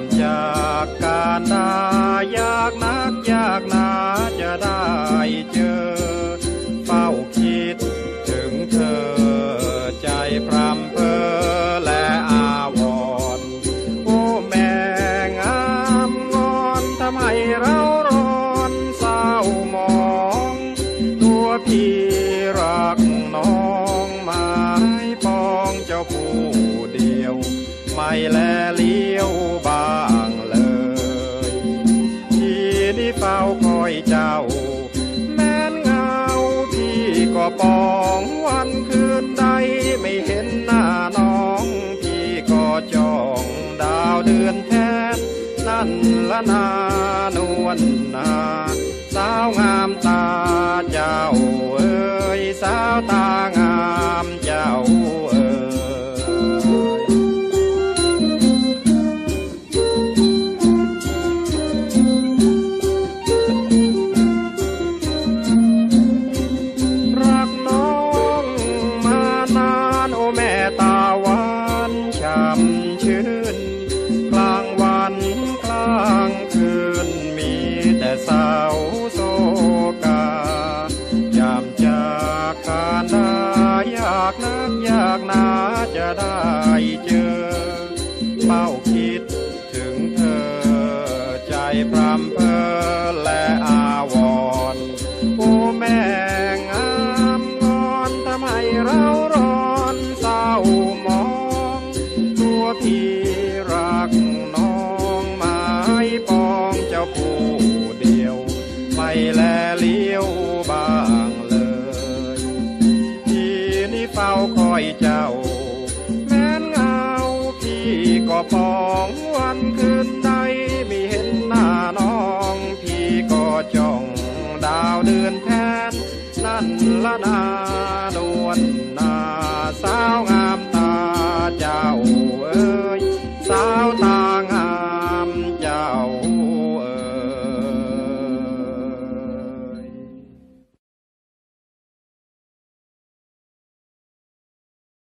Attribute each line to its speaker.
Speaker 1: ามจากการดายากนักยากนาจะได้เจอ เฝ้าคิดถึงเธอ ใจพรำเพอและอาวรโอ้แม่งามงอนทำไมเราร้อนเศร้ามอง ตัวพี่รักน้องไม้ปองเจ้าผู้เดียว ไม่แลลี ที่นี่เฝ้าคอยเจ้า แม้นเงาพี่ก็ปองวันคืนใดไม่เห็นหน้าน้อง พี่ก็จ้องดาวเดือนแทนนั่นละนานวลนา สาวงามตา ได้เจอ เฝ้าคิดถึงเธอ ใจพรำเพอและอาวรณ์โอ้แม่งามงอนทำไมเราร้อนเศร้ามอง ตัวพี่รักน้องไม้ปองเจ้าผู้เดียว ไม่แลเลี้ยวบ้างเลย ที่นี่เฝ้าคอยเจ้า ปองวันคืนใดไม่เห็นหน้าน้อง พี่ก็จ้องดาวเดือนแทนนั่นละนาดวน